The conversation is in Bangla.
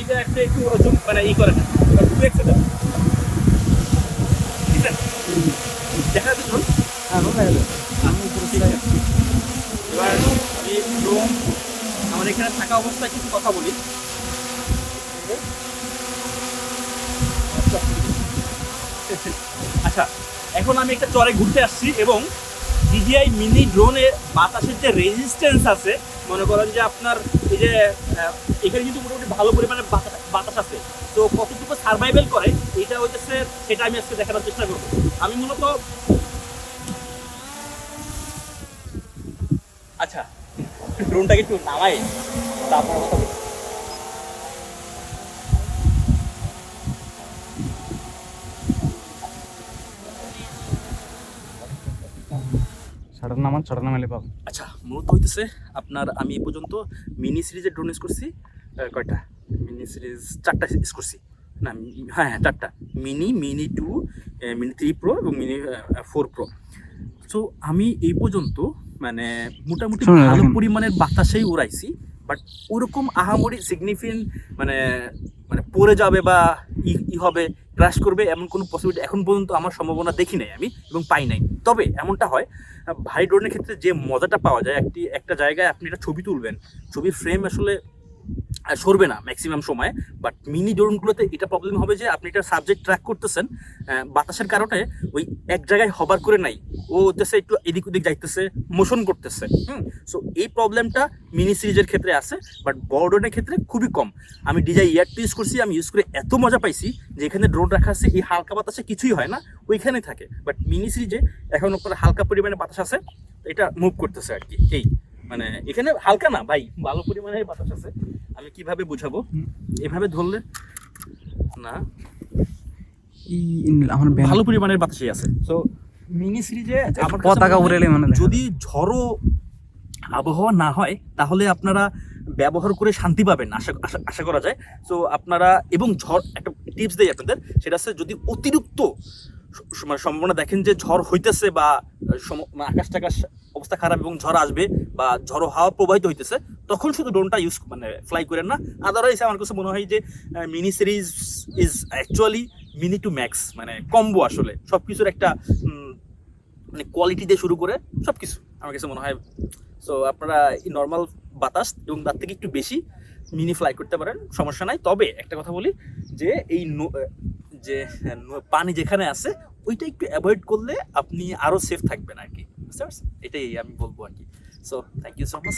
একটু একটু জুম মানে ই করে না। টু এক্সে আছে? দেখা যাচ্ছে হ্যাঁ আমি। এবার আমি ড্রোন আমার এখানে থাকা অবস্থায় কিছু কথা বলি। আচ্ছা এখন আমি একটা চরে ঘুরতে আসছি এবং ডিজিআই মিনি ড্রোনে বাতাসের যে রেজিস্ট্যান্স আছে মনে করেন যে আপনার এই যে এখানে কিন্তু মোটামুটি ভালো পরিমাণে বাতাস আছে। তো কতটুকু সার্ভাইভেল করে এটা হইতেছে সেটা আমি আজকে দেখানোর চেষ্টা করব। আমি মূলত আচ্ছা ড্রোনটাকে একটু নামাই তারপর। ছাড়ার নামান ছাড়ার নামালে পাবো। আচ্ছা মূলত হইতেছে আপনার আমি এ পর্যন্ত মিনি সিরিজের ড্রোন ইউজ করছি কয়টা? মিনি সিরিজ চারটা ইউজ করছি। না হ্যাঁ হ্যাঁ চারটা। Mini mini two mini three pro এবং মিনি ফোর প্রো সো আমি এই পর্যন্ত মানে মোটামুটি ভালো পরিমাণের বাতাসেই উড়াইছি বাট ওরকম আহামরি সিগনিফিকেন্ট মানে মানে পড়ে যাবে বা ই হবে ক্রাশ করবে এমন কোনো পসিবিলিটি এখন পর্যন্ত আমার সম্ভাবনা দেখি নাই আমি এবং পাই নাই। তবে এমনটা হয়, ভারী ড্রোনের ক্ষেত্রে যে মজাটা পাওয়া যায়, একটি, একটা জায়গায় আপনি একটা ছবি তুলবেন, ছবির ফ্রেম আসলে সরবে না ম্যাক্সিমাম সময় বাট মিনি ড্রোনগুলোতে এটা প্রবলেম হবে যে আপনি একটা সাবজেক্ট ট্র্যাক করতেছেন বাতাসের কারণে ওই এক জায়গায় হবার করে নাই, ও হতেছে একটু এদিক ওদিক যাইতেছে মোশন করতেছে, হুম? সো এই প্রবলেমটা মিনি সিরিজের ক্ষেত্রে আছে বাট বড় ড্রোনের ক্ষেত্রে খুবই কম। আমি ডিজাই ইয়ারটি ইউজ করছি, আমি ইউজ করে এত মজা পাইছি যে এখানে ড্রোন রাখা আছে, এই হালকা বাতাসে কিছুই হয় না, ওইখানেই থাকে। বাট মিনি সিরিজে এখন আপনার হালকা পরিমাণে বাতাস আছে এটা মুভ করতেছে আর কি, এই। মানে এখানে হালকা না, ভাই, ভালো পরিমাণে বাতাস আছে। আমি কীভাবে বুঝাবো? এভাবে ধরলে না। আমার ভালো পরিমাণের বাতাসই আছে। তো মিনি সিরিজে আমার পতাকা উড়ালে মানে যদি ঝড়ো আবহাওয়া না হয় তাহলে আপনারা ব্যবহার করে শান্তি পাবেন আশা আশা- করা যায়। তো আপনারা এবং ঝড় একটা টিপস দেই আপনাদের সেটা হচ্ছে যদি অতিরিক্ত মানে সম্ভাবনা দেখেন যে ঝড় হইতেছে বা মানে আকাশ টাকাশ অবস্থা খারাপ এবং ঝড় আসবে বা ঝড়ো হাওয়া প্রবাহিত হইতেছে, তখন শুধু ড্রোনটা ইউজ মানে ফ্লাই করেন না। আদারওয়াইজ আমার কাছে মনে হয় যে mini series is actually mini two max মানে কম্বো আসলে। সব কিছুর একটা মানে কোয়ালিটি দিয়ে শুরু করে সব কিছু আমার কাছে মনে হয়। সো আপনারা এই নর্মাল বাতাস এবং তার থেকে একটু বেশি মিনি ফ্লাই করতে পারেন, সমস্যা নাই। তবে একটা কথা বলি যে, এই যে পানি যেখানে আছে ওইটা একটু অ্যাভয়েড করলে আপনি আরও সেফ থাকবেন আর কি বুঝতে পারছেন? এটাই আমি বলব আর কি so thank you so much